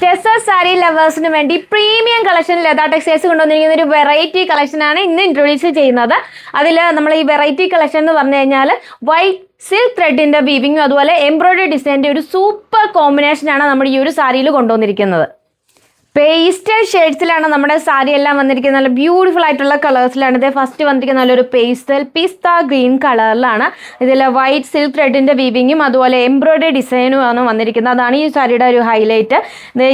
ടെസർ സാരി ലവേഴ്സിന് വേണ്ടി premium collection Latha textiles കൊണ്ടുവന്നിരിക്കുന്ന ഒരു വെറൈറ്റി കളക്ഷനാണ് ഇന്ന് ഇൻട്രൊഡ്യൂസ് ചെയ്യുന്നത്. അതിൽ നമ്മൾ ഈ വെറൈറ്റി കളക്ഷൻ എന്ന് പറഞ്ഞു കഴിഞ്ഞാൽ വൈറ്റ് സിൽക്ക് ത്രെഡിന്റെ വീവിങ്ങും അതുപോലെ എംബ്രോയിഡറി ഡിസൈന്റെ ഒരു സൂപ്പർ കോമ്പിനേഷനാണ് നമ്മൾ ഈ ഒരു സാരിയിൽ കൊണ്ടുവന്നിരിക്കുന്നത്. പേസ്റ്റൽ ഷെയ്ഡ്സിലാണ് നമ്മുടെ സാരി എല്ലാം വന്നിരിക്കുന്നത്. നല്ല ബ്യൂട്ടിഫുൾ ആയിട്ടുള്ള കളേഴ്സിലാണ് ഇത് ഫസ്റ്റ് വന്നിരിക്കുന്ന നല്ലൊരു പേസ്റ്റൽ പിസ്ത ഗ്രീൻ കളറിലാണ് ഇതിൽ വൈറ്റ് സിൽക്ക് ത്രെഡിന്റെ വീവിങ്ങും അതുപോലെ എംബ്രോയ്ഡറി ഡിസൈനും ആണ് വന്നിരിക്കുന്നത്. അതാണ് ഈ സാരിയുടെ ഒരു ഹൈലൈറ്റ്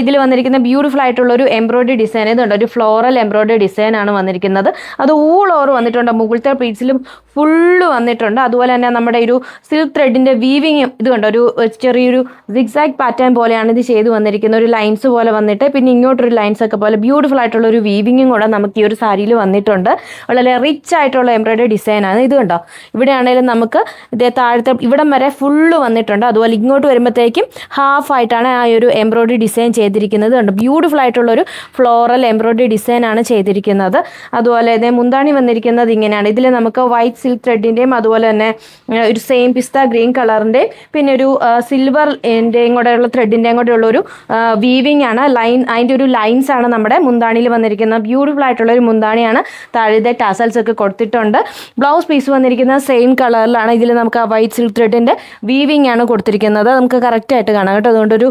ഇതിൽ വന്നിരിക്കുന്ന ബ്യൂട്ടിഫുൾ ആയിട്ടുള്ള ഒരു എംബ്രോയ്ഡറി ഡിസൈൻ ഇതുണ്ട് ഒരു ഫ്ലോറൽ എംബ്രോയ്ഡറി ഡിസൈൻ ആണ് വന്നിരിക്കുന്നത്. അത് ഊൾ ഓവർ വന്നിട്ടുണ്ട്. മുകളിലത്തെ പീസിലും ഫുള്ള് വന്നിട്ടുണ്ട്. അതുപോലെ തന്നെ നമ്മുടെ ഒരു സിൽക്ക് ത്രെഡിന്റെ വീവിങ്ങും ഇത് ഒരു ചെറിയൊരു സിക്സാക്ട് പാറ്റേൺ പോലെയാണ് ഇത് ചെയ്തു വന്നിരിക്കുന്നത്. ഒരു ലൈൻസ് പോലെ വന്നിട്ട്. പിന്നെ ഇങ്ങോട്ടൊരു ലൈൻസ് ഒക്കെ പോലെ ബ്യൂട്ടിഫുൾ ആയിട്ടുള്ള ഒരു വീവിങ്ങും കൂടെ നമുക്ക് ഈ ഒരു സാരിയിൽ വന്നിട്ടുണ്ട്. വളരെ റിച്ച് ആയിട്ടുള്ള എംബ്രോയിഡറി ഡിസൈനാണ് ഇത് കണ്ടോ? ഇവിടെയാണെങ്കിലും നമുക്ക് ഇതേ താഴത്തെ ഇവിടം വരെ ഫുള്ള് വന്നിട്ടുണ്ട്. അതുപോലെ ഇങ്ങോട്ട് വരുമ്പോഴത്തേക്കും ഹാഫ് ആയിട്ടാണ് ആ ഒരു എംബ്രോയിഡറി ഡിസൈൻ ചെയ്തിരിക്കുന്നത്. കണ്ടോ? ബ്യൂട്ടിഫുൾ ആയിട്ടുള്ള ഒരു ഫ്ലോറൽ എംബ്രോയിഡറി ഡിസൈൻ ആണ് ചെയ്തിരിക്കുന്നത്. അതുപോലെ ഇതേ മുന്താണി വന്നിരിക്കുന്നത് ഇങ്ങനെയാണ്. ഇതിൽ നമുക്ക് വൈറ്റ് സിൽക്ക് ത്രെഡിന്റെയും അതുപോലെ തന്നെ ഒരു സെയിം പിസ്ത ഗ്രീൻ കളറിന്റെയും പിന്നെ ഒരു സിൽവറിന്റെയും കൂടെ ഉള്ള ത്രെഡിന്റെയും കൂടെ ഉള്ള ഒരു വീവിങ് ആണ്. ലൈൻ അതിന്റെ ലൈൻസ് ആണ് നമ്മുടെ മുന്താണിയിൽ വന്നിരിക്കുന്നത്. ബ്യൂട്ടിഫുൾ ആയിട്ടുള്ള ഒരു മുന്താണിയാണ്. താഴത്തെ ടാസൽസ് ഒക്കെ കൊടുത്തിട്ടുണ്ട്. ബ്ലൗസ് പീസ് വന്നിരിക്കുന്ന സെയിം കളറിലാണ് ഇതിൽ നമുക്ക് ആ വൈറ്റ് സിൽക്ക് ത്രെഡിന്റെ വീവിങ് ആണ് കൊടുത്തിരിക്കുന്നത്. നമുക്ക് കറക്റ്റ് ആയിട്ട് കാണാം കേട്ടോ. അതുകൊണ്ട് ഒരു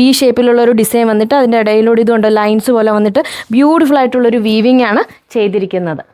വി ഷേപ്പിലുള്ള ഒരു ഡിസൈൻ വന്നിട്ട് അതിന്റെ ഇടയിലൂടെ ഇതുകൊണ്ട് ലൈൻസ് പോലെ വന്നിട്ട് ബ്യൂട്ടിഫുൾ ആയിട്ടുള്ളൊരു വീവിങ് ആണ് ചെയ്തിരിക്കുന്നത്.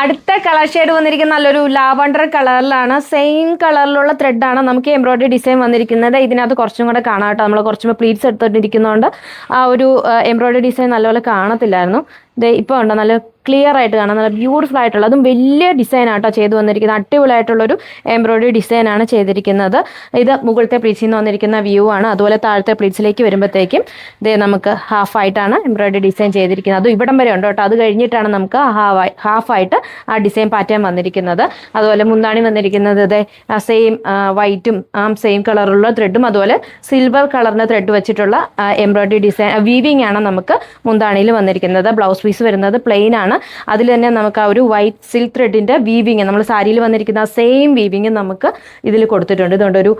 അടുത്ത കളർ ഷെയ്ഡ് വന്നിരിക്കുന്ന നല്ലൊരു ലാവണ്ടർ കളറിലാണ് സെയിം കളറിലുള്ള ത്രെഡാണ് നമുക്ക് എംബ്രോയിഡറി ഡിസൈൻ വന്നിരിക്കുന്നത്. ഇതിനകത്ത് കുറച്ചും കൂടെ കാണാം കേട്ടോ. നമ്മൾ കുറച്ചും പ്ലീറ്റ്സ് എടുത്തിട്ടിരിക്കുന്നതുകൊണ്ട് ആ ഒരു എംബ്രോയിഡറി ഡിസൈൻ നല്ലപോലെ കാണത്തില്ലായിരുന്നു. ഇത് ഇപ്പോൾ ഉണ്ടോ നല്ല ക്ലിയർ ആയിട്ട് കാണാം നല്ല ബ്യൂട്ടിഫുൾ ആയിട്ടുള്ള അതും വലിയ ഡിസൈൻ ആട്ടോ ചെയ്തു വന്നിരിക്കുന്നത്. അടിപൊളിയായിട്ടുള്ളൊരു എംബ്രോയിഡറി ഡിസൈൻ ആണ് ചെയ്തിരിക്കുന്നത്. ഇത് മുകളിലത്തെ പ്ലീറ്റ്സിൽ നിന്ന് വന്നിരിക്കുന്ന വ്യൂ ആണ്. അതുപോലെ താഴത്തെ പ്ലീറ്റ്സിലേക്ക് വരുമ്പോഴത്തേക്കും ഇത് നമുക്ക് ഹാഫ് ആയിട്ടാണ് എംബ്രോയിഡറി ഡിസൈൻ ചെയ്തിരിക്കുന്നത്. അതും ഇവിടം വരെ ഉണ്ട് കേട്ടോ. അത് കഴിഞ്ഞിട്ടാണ് നമുക്ക് ഹാഫ് ഹാഫായിട്ട് ആ ഡിസൈൻ പാറ്റേൺ വന്നിരിക്കുന്നത്. അതുപോലെ മുന്താണി വന്നിരിക്കുന്നത് ഇതേ സെയിം വൈറ്റും ആ സെയിം കളറുള്ള ത്രെഡും അതുപോലെ സിൽവർ കളറിന്റെ ത്രെഡ് വെച്ചിട്ടുള്ള എംബ്രോയിഡറി ഡിസൈൻ വീവിങ് ആണ് നമുക്ക് മുന്താണിയിൽ വന്നിരിക്കുന്നത്. ബ്ലൗസ് പീസ് വരുന്നത് പ്ലെയിൻ ആണ്. അതിൽ തന്നെ നമുക്ക് ആ ഒരു വൈറ്റ് സിൽക്ക് ത്രെഡിന്റെ വീവിങ് നമ്മൾ സാരിയിൽ വന്നിരിക്കുന്ന ആ സെയിം വീവിങ് നമുക്ക് ഇതിൽ കൊടുത്തിട്ടുണ്ട്. ഇതുകൊണ്ട് ഒരു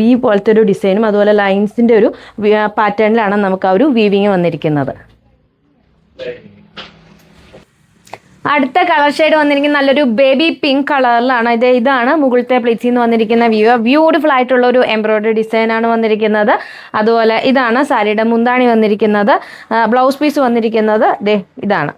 വി പോലത്തെ ഒരു ഡിസൈനും അതുപോലെ ലൈൻസിന്റെ ഒരു പാറ്റേണിലാണ് നമുക്ക് ആ ഒരു വീവിങ് വന്നിരിക്കുന്നത്. അടുത്ത കളർ ഷെയ്ഡ് വന്നിരിക്കുന്ന നല്ലൊരു ബേബി പിങ്ക് കളറിലാണ്. ഇത് ഇതാണ് മുകളിലത്തെ പ്ലേറ്റിൽ നിന്ന് വന്നിരിക്കുന്ന വ്യൂ ബ്യൂട്ടിഫുൾ ആയിട്ടുള്ള ഒരു എംബ്രോയ്ഡറി ഡിസൈൻ ആണ് വന്നിരിക്കുന്നത്. അതുപോലെ ഇതാണ് സാരിയുടെ മുന്താണി വന്നിരിക്കുന്നത്. ബ്ലൗസ് പീസ് വന്നിരിക്കുന്നത്. ദേ ഇതാണ്.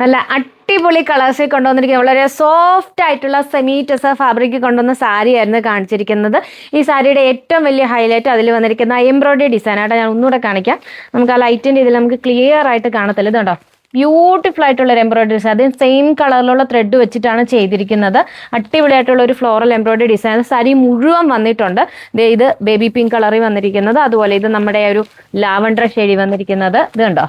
നല്ല അടിപൊളി കളേഴ്സിൽ കൊണ്ടുവന്നിരിക്കുന്നത് വളരെ സോഫ്റ്റ് ആയിട്ടുള്ള സെമി ടെസ ഫാബ്രിക് കൊണ്ടുവന്ന സാരി ആയിരുന്നു കാണിച്ചിരിക്കുന്നത്. ഈ സാരിയുടെ ഏറ്റവും വലിയ ഹൈലൈറ്റ് അതിൽ വന്നിരിക്കുന്ന എംബ്രോയിഡറി ഡിസൈൻ ആയിട്ട് ഞാൻ ഒന്നുകൂടെ കാണിക്കാം. നമുക്ക് ആ ലൈറ്റിന്റെ ഇതിൽ നമുക്ക് ക്ലിയർ ആയിട്ട് കാണത്തില്ല. ഇതുണ്ടോ? ബ്യൂട്ടിഫുൾ ആയിട്ടുള്ള ഒരു എംബ്രോയിഡറി ഡിസൈൻ അത് സെയിം കളറിലുള്ള ത്രെഡ് വെച്ചിട്ടാണ് ചെയ്തിരിക്കുന്നത്. അടിപൊളിയായിട്ടുള്ള ഒരു ഫ്ലോറൽ എംബ്രോയിഡറി ഡിസൈൻ സാരി മുഴുവൻ വന്നിട്ടുണ്ട്. ഇത് ബേബി പിങ്ക് കളറിൽ വന്നിരിക്കുന്നത്. അതുപോലെ ഇത് നമ്മുടെ ഒരു ലാവൻഡർ ഷെയ്ഡി വന്നിരിക്കുന്നത്. ഇത് കണ്ടോ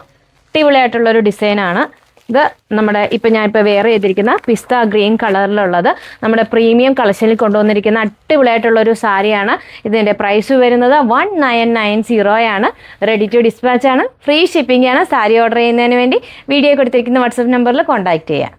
അടിപൊളിയായിട്ടുള്ള ഒരു ഡിസൈനാണ് ഇത് നമ്മുടെ ഇപ്പം ഞാനിപ്പോൾ വെയർ ചെയ്തിരിക്കുന്ന പിസ്ത ഗ്രീൻ കളറിലുള്ളത് നമ്മുടെ പ്രീമിയം കളക്ഷനിൽ കൊണ്ടുവന്നിരിക്കുന്ന അടിപൊളിയായിട്ടുള്ള ഒരു സാരിയാണ്. ഇതിന്റെ പ്രൈസ് വരുന്നത് വൺ നയൻ നയൻ സീറോയാണ് റെഡി ടു ഡിസ്പാച്ച് ആണ്. ഫ്രീ ഷിപ്പിംഗ് ആണ്. സാരി ഓർഡർ ചെയ്യുന്നതിന് വേണ്ടി വീഡിയോ കൊടുത്തിരിക്കുന്ന വാട്സപ്പ് നമ്പറിൽ കോൺടാക്ട് ചെയ്യാം.